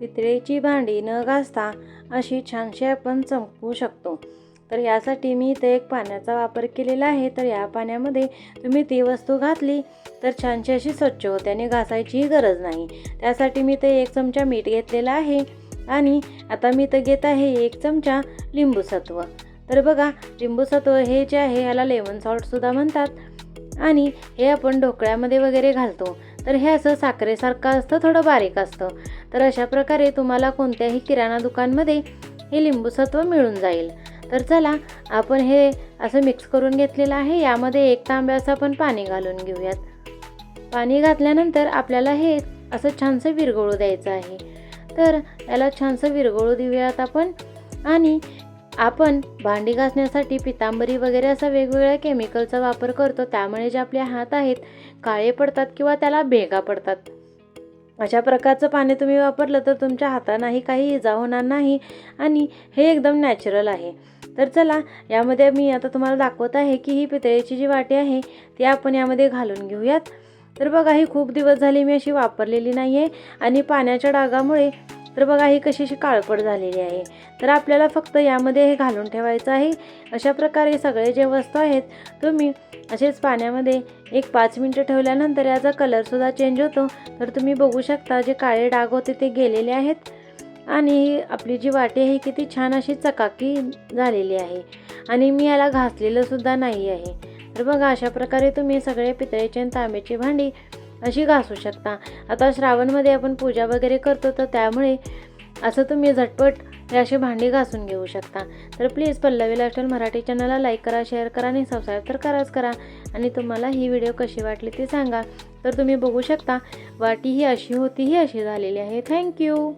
पितळेची भांडी न घासता अशी छानशी आपण चमकवू शकतो. तर यासाठी मी इथं एक पाण्याचा वापर केलेला आहे. तर या पाण्यामध्ये तुम्ही ती वस्तू घातली तर छानशी अशी स्वच्छ होते आणि घासायचीही गरज नाही. त्यासाठी मी ते एक चमचा मीठ घेतलेला आहे आणि आता मी तर घेत आहे एक चमचा लिंबूसत्व तर बघा लिंबूसत्व हे जे आहे ह्याला लेमन सॉल्टसुद्धा म्हणतात. आणि हे आपण ढोकळ्यामध्ये वगैरे घालतो. तर हे असं साखरेसारखं असतं थोडं बारीक असतं. तर अशा प्रकारे तुम्हाला कोणत्याही किराणा दुकानमध्ये हे लिंबूसत्व मिळून जाईल. तर चला आपण हे असं मिक्स करून घेतलेलं आहे. यामध्ये एक तांब्याचं आपण पाणी घालून घेऊयात. पाणी घातल्यानंतर आपल्याला हे असं छानसं विरघळू द्यायचं आहे. तर याला छानसं विरघळू देऊयात आपण. आणि आपण भांडी घासण्यासाठी पितांबरी वगैरे असा वेगवेगळ्या केमिकलचा वापर करतो त्यामुळे जे आपले हात आहेत काळे पडतात किंवा त्याला भेगा पडतात. अशा प्रकारचं पाणी तुम्ही वापरलं तर तुमच्या हातानाही काही इजा होणार नाही आणि हे एकदम नॅचरल आहे. तर चला यामध्ये मी आता तुम्हाला दाखवत आहे की ही पितळेची जी वाटी आहे ती आपण यामध्ये घालून घेऊयात. तर बघा ही खूप दिवस झाली मी अशी वापरलेली नाही आहे आणि पाण्याच्या डागामुळे तर बघा ही कशी अशी काळपट झालेली आहे. तर आपल्याला फक्त यामध्ये हे घालून ठेवायचं आहे. अशा प्रकारे सगळे जे वस्तू आहेत तुम्ही असेच पाण्यामध्ये एक पाच मिनटं ठेवल्यानंतर याचा कलरसुद्धा चेंज होतो. तर तुम्ही बघू शकता जे काळे डाग होते ते गेलेले आहेत. आणि आपली जी वाटी आहे किती छान अशी चकाकी झालेली आहे. आणि मी याला घासलेलं सुद्धा नाही आहे. तर बघा अशा प्रकारे तुम्ही सगळे पितळेचे आणि तांब्याची भांडी अशी घासू शकता. आता श्रावणमध्ये आपण पूजा वगैरे करतो तर त्यामुळे असं तुम्ही झटपट हे अशी भांडी घासून घेऊ शकता. तर प्लीज पल्लवी लाईफस्टाईल मराठी चॅनलला लाईक करा शेअर करा आणि सबस्क्राईब तर कराच करा. आणि तुम्हाला ही व्हिडिओ कशी वाटली ते सांगा. तर तुम्ही बघू शकता. वाटी ही अशी होती ही अशी झालेली आहे. थँक्यू